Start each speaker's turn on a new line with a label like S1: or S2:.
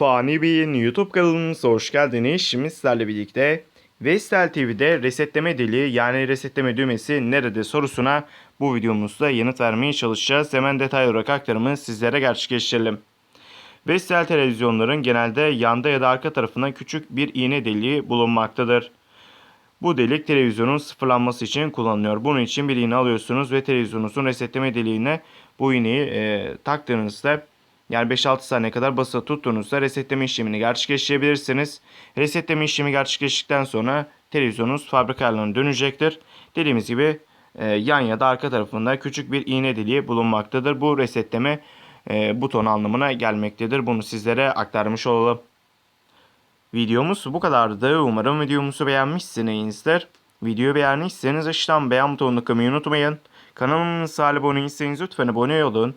S1: Fani Bey'in YouTube kanalımıza hoş geldiniz. Şimdi sizlerle birlikte Vestel TV'de resetleme deliği yani resetleme düğmesi nerede sorusuna bu videomuzda yanıt vermeye çalışacağız. Hemen detaylı olarak aktarımı sizlere gerçekleştirelim. Vestel televizyonların genelde yanda ya da arka tarafına küçük bir iğne deliği bulunmaktadır. Bu delik televizyonun sıfırlanması için kullanılıyor. Bunun için bir iğne alıyorsunuz ve televizyonunuzun resetleme deliğine bu iğneyi e, taktığınızda yani 5-6 saniye kadar basılı tuttuğunuzda resetleme işlemini gerçekleştirebilirsiniz. Resetleme işlemi gerçekleştikten sonra televizyonunuz fabrika ayarlarına dönecektir. Dediğimiz gibi e, yan ya da arka tarafında küçük bir iğne deliği bulunmaktadır. Bu resetleme e, buton anlamına gelmektedir. Bunu sizlere aktarmış olalım. Videomuz bu kadardı. Umarım videomuzu beğenmişsinizdir. Videoyu beğendiyseniz aşağıdan beğen butonuna tıklamayı unutmayın. Kanalımıza abone değilseniz lütfen abone olun.